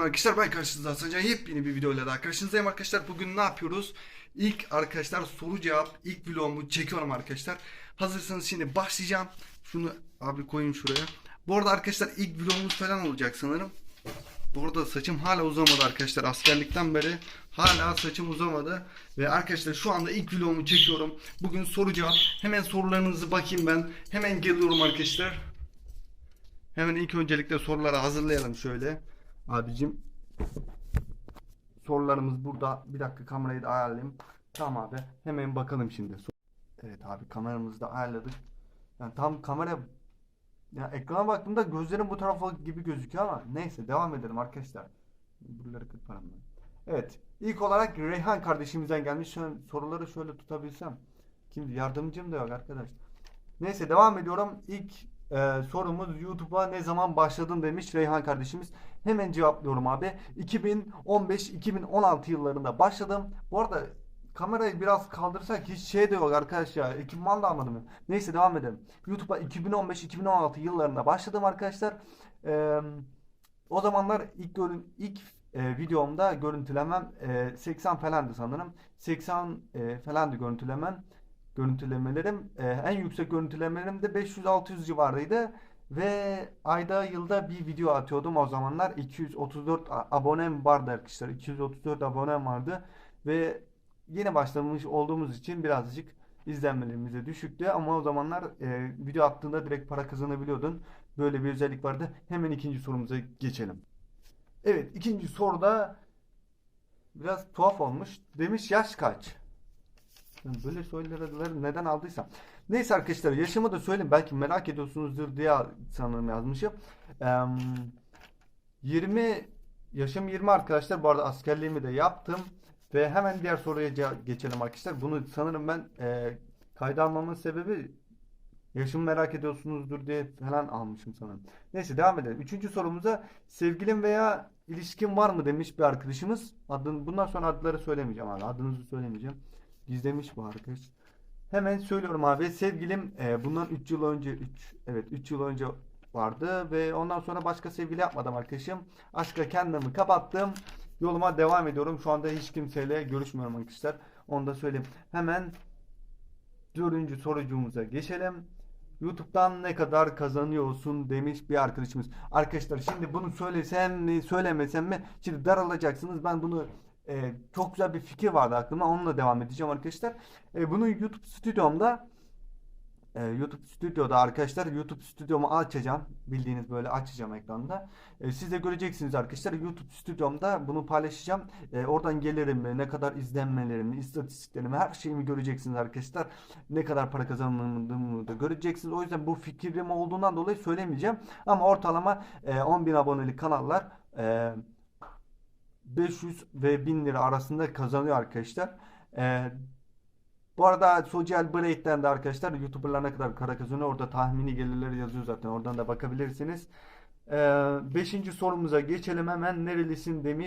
Arkadaşlar ben karşınızda Hasan Can yepyeni bir videoyla daha karşınızdayım arkadaşlar. Bugün ne yapıyoruz? İlk arkadaşlar soru cevap ilk vlogumu çekiyorum arkadaşlar. Hazırsanız şimdi başlayacağım. Şunu abi koyayım şuraya. Bu arada arkadaşlar ilk vlogumuz falan olacak sanırım. Bu arada saçım hala uzamadı arkadaşlar. Askerlikten beri hala saçım uzamadı. Ve arkadaşlar şu anda ilk vlogumu çekiyorum. Bugün soru cevap. Hemen sorularınızı bakayım ben. Hemen geliyorum arkadaşlar. Hemen ilk öncelikle soruları hazırlayalım şöyle. Abicim sorularımız burada. Bir dakika kamerayı da ayarlayayım. Tamam abi. Hemen bakalım şimdi. Evet abi kameramızı da ayarladık. Yani tam kamera ya ekrana baktığımda gözlerim bu tarafa gibi gözüküyor ama neyse devam edelim arkadaşlar. Buraları kırparım ben. Evet. ilk olarak Reyhan kardeşimizden gelmiş. Şöyle, soruları şöyle tutabilsem. Kimdi? Yardımcım da yok arkadaş. Neyse devam ediyorum. İlk e, sorumuz YouTube'a ne zaman başladın demiş Reyhan kardeşimiz. Hemen cevaplıyorum abi. 2015-2016 yıllarında başladım. Bu arada kamerayı biraz kaldırsak hiç şey de yok arkadaş ya. Ekipman da almadım. Neyse devam edelim. YouTube'a 2015-2016 yıllarında başladım arkadaşlar. Ee, o zamanlar ilk görün ilk e, videomda görüntülemem e, 80 falandı sanırım. 80 e, falandı görüntülemem. Görüntülemelerim e, en yüksek görüntülemelerim de 500-600 civarıydı. Ve ayda yılda bir video atıyordum o zamanlar. 234 a- abonem vardı arkadaşlar. 234 abonem vardı. Ve yeni başlamış olduğumuz için birazcık izlenmelerimiz de düşüktü. Ama o zamanlar e, video attığında direkt para kazanabiliyordun. Böyle bir özellik vardı. Hemen ikinci sorumuza geçelim. Evet ikinci soruda biraz tuhaf olmuş. Demiş yaş kaç? Böyle soruları neden aldıysam. Neyse arkadaşlar yaşımı da söyleyeyim. Belki merak ediyorsunuzdur diye sanırım yazmışım. Em, 20 yaşım 20 arkadaşlar. Bu arada askerliğimi de yaptım. Ve hemen diğer soruya geçelim arkadaşlar. Bunu sanırım ben e, kayda almamın sebebi yaşımı merak ediyorsunuzdur diye falan almışım sanırım. Neyse devam edelim. Üçüncü sorumuza sevgilin veya ilişkin var mı demiş bir arkadaşımız. Adın, bundan sonra adları söylemeyeceğim abi. Adınızı söylemeyeceğim. Gizlemiş bu arkadaş. Hemen söylüyorum abi. Sevgilim e, bundan 3 yıl önce 3 evet 3 yıl önce vardı ve ondan sonra başka sevgili yapmadım arkadaşım. Aşka kendimi kapattım. Yoluma devam ediyorum. Şu anda hiç kimseyle görüşmüyorum arkadaşlar. Onu da söyleyeyim. Hemen dördüncü sorucumuza geçelim. YouTube'dan ne kadar kazanıyorsun demiş bir arkadaşımız. Arkadaşlar şimdi bunu söylesem mi söylemesem mi? Şimdi daralacaksınız. Ben bunu e, çok güzel bir fikir vardı aklımda. Onunla devam edeceğim arkadaşlar. E, bunu YouTube stüdyomda e, YouTube stüdyoda arkadaşlar YouTube stüdyomu açacağım. Bildiğiniz böyle açacağım ekranda. E, siz de göreceksiniz arkadaşlar. YouTube stüdyomda bunu paylaşacağım. E, oradan gelirimi, ne kadar izlenmelerimi, istatistiklerimi, her şeyimi göreceksiniz arkadaşlar. Ne kadar para kazandığımı da göreceksiniz. O yüzden bu fikrim olduğundan dolayı söylemeyeceğim. Ama ortalama e, 10.000 aboneli kanallar e, 500 ve 1000 lira arasında kazanıyor arkadaşlar. E, bu arada Social Blade'den de arkadaşlar YouTuber'lar ne kadar para kazanıyor orada tahmini gelirleri yazıyor zaten. Oradan da bakabilirsiniz. Ee, beşinci sorumuza geçelim hemen. Nerelisin demiş.